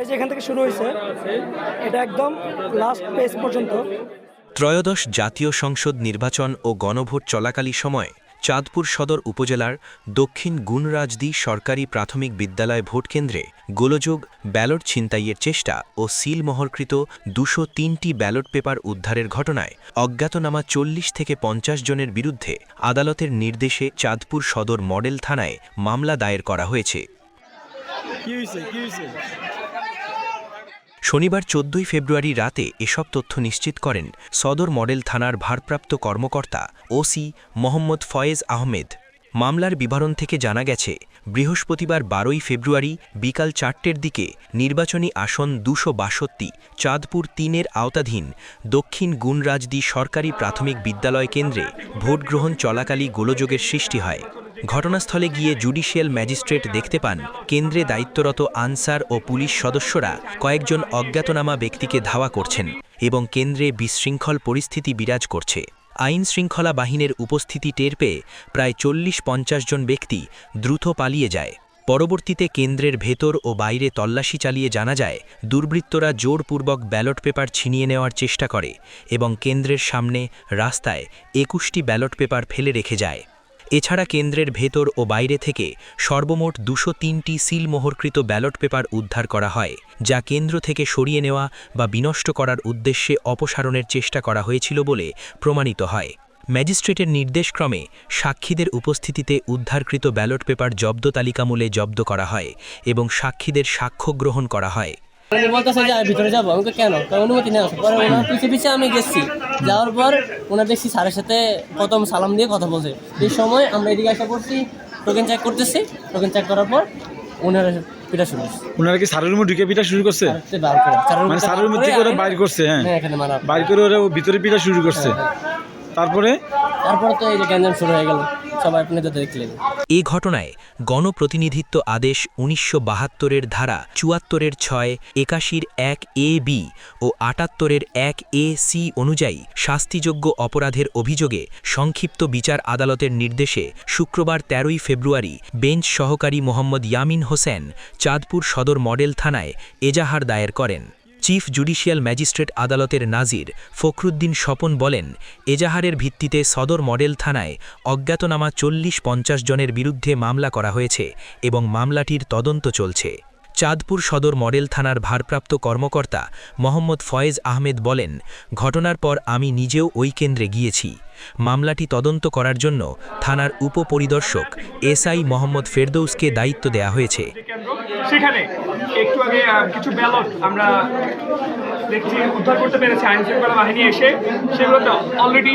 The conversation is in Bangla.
এই যে এখান থেকে শুরু হয়েছে এটা একদম লাস্ট পেজ পর্যন্ত। ত্রয়োদশ জাতীয় সংসদ নির্বাচন ও গণভোট চলাকালী সময় চাঁদপুর সদর উপজেলার দক্ষিণ গুণরাজদি সরকারি প্রাথমিক বিদ্যালয় ভোটকেন্দ্রে গোলযোগ ব্যালট ছিনতাইয়ের চেষ্টা ও সিলমোহরকৃত দুশো তিনটি ব্যালট পেপার উদ্ধারের ঘটনায় অজ্ঞাতনামা চল্লিশ থেকে পঞ্চাশ জনের বিরুদ্ধে আদালতের নির্দেশে চাঁদপুর সদর মডেল থানায় মামলা দায়ের করা হয়েছে। কি হয়েছে? কি হয়েছে? শনিবার চোদ্দই ফেব্রুয়ারি রাতে এসব তথ্য নিশ্চিত করেন সদর মডেল থানার ভারপ্রাপ্ত কর্মকর্তা ওসি মোহাম্মদ ফয়েজ আহমেদ। মামলার বিবরণ থেকে জানা গেছে, বৃহস্পতিবার বারোই ফেব্রুয়ারি বিকাল চারটের দিকে নির্বাচনী আসন দুশো বাষট্টি, চাঁদপুর তিনের আওতাধীন দক্ষিণ গুণরাজদি সরকারি প্রাথমিক বিদ্যালয় কেন্দ্রে ভোটগ্রহণ চলাকালী গোলযোগের সৃষ্টি হয়। ঘটনাস্থলে গিয়ে জুডিশিয়াল ম্যাজিস্ট্রেট দেখতে পান কেন্দ্রে দায়িত্বরত আনসার ও পুলিশ সদস্যরা কয়েকজন অজ্ঞাতনামা ব্যক্তিকে ধাওয়া করছেন এবং কেন্দ্রে বিশৃঙ্খল পরিস্থিতি বিরাজ করছে। আইন শৃঙ্খলা বাহিনীর উপস্থিতি টের পেয়ে প্রায় চল্লিশ পঞ্চাশ জন ব্যক্তি দ্রুত পালিয়ে যায়। পরবর্তীতে কেন্দ্রের ভেতর ও বাইরে তল্লাশি চালিয়ে জানা যায়, দুর্বৃত্তরা জোরপূর্বক ব্যালট পেপার ছিনিয়ে নেওয়ার চেষ্টা করে এবং কেন্দ্রের সামনে রাস্তায় একুশটি ব্যালট পেপার ফেলে রেখে যায়। এছাড়া কেন্দ্রের ভেতর ও বাইরে থেকে সর্বমোট দুশো তিনটি সিলমোহরকৃত ব্যালট পেপার উদ্ধার করা হয়, যা কেন্দ্র থেকে সরিয়ে নেওয়া বা বিনষ্ট করার উদ্দেশ্যে অপসারণের চেষ্টা করা হয়েছিল বলে প্রমাণিত হয়। ম্যাজিস্ট্রেটের নির্দেশক্রমে সাক্ষীদের উপস্থিতিতে উদ্ধারকৃত ব্যালট পেপার জব্দ তালিকামূলে জব্দ করা হয় এবং সাক্ষীদের সাক্ষ্য গ্রহণ করা হয়। বলতেছে যে ভিতরে যাব। আমাকে কেন? অনুমতি নেওয়া পরে ওনার পিছিয়ে পিছিয়ে আমি গেছি। যাওয়ার পর ওনার দেখছি স্যারের সাথে প্রথম সালাম দিয়ে কথা বলছে। এই সময় আমরা এদিকে আসা করছি টোকেন চেক করতেছি। টোকেন চেক করার পর ওনার পিটা শুরু ওনারা কি সারের রুমে ঢুকে শুরু করছে? থেকে মানে সারের বার মধ্যে করে ওরা বাইর করছে হ্যাঁ। হ্যাঁ বাইর করে ওরা ভিতরে পিঠা শুরু করছে। তারপরে? তারপর তো এই যে গ্যাঞ্জাম শুরু হয়ে গেল। সবাই দেখলেন। এ ঘটনায় গণপ্রতিনিধিত্ব আদেশ উনিশশো বাহাত্তরের ধারা চুয়াত্তরের ছয়, একাশির এক এ বি ও আটাত্তরের এক এ সি অনুযায়ী শাস্তিযোগ্য অপরাধের অভিযোগে সংক্ষিপ্ত বিচার আদালতের নির্দেশে শুক্রবার তেরোই ফেব্রুয়ারি বেঞ্চ সহকারী মোহাম্মদ ইয়ামিন হোসেন চাঁদপুর সদর মডেল থানায় এজাহার দায়ের করেন। চিফ জুডিশিয়াল ম্যাজিস্ট্রেট আদালতের নাজির ফখরুদ্দিন স্বপন বলেন, এজাহারের ভিত্তিতে সদর মডেল থানায় অজ্ঞাতনামা চল্লিশ পঞ্চাশ জনের বিরুদ্ধে মামলা করা হয়েছে এবং মামলাটির তদন্ত চলছে। চাঁদপুর সদর মডেল থানার ভারপ্রাপ্ত কর্মকর্তা মোহাম্মদ ফয়েজ আহমেদ বলেন, ঘটনার পর আমি নিজেও ওই কেন্দ্রে গিয়েছি। মামলাটি তদন্ত করার জন্য থানার উপপরিদর্শক এসআই মোহাম্মদ ফেরদৌসকে দায়িত্ব দেয়া হয়েছে। সেখানে একটু আগে কিছু ব্যালট আমরা দেখছি, উদ্ধার করতে পেরেছি আইন শৃঙ্খলা বাহিনী এসে। অলরেডি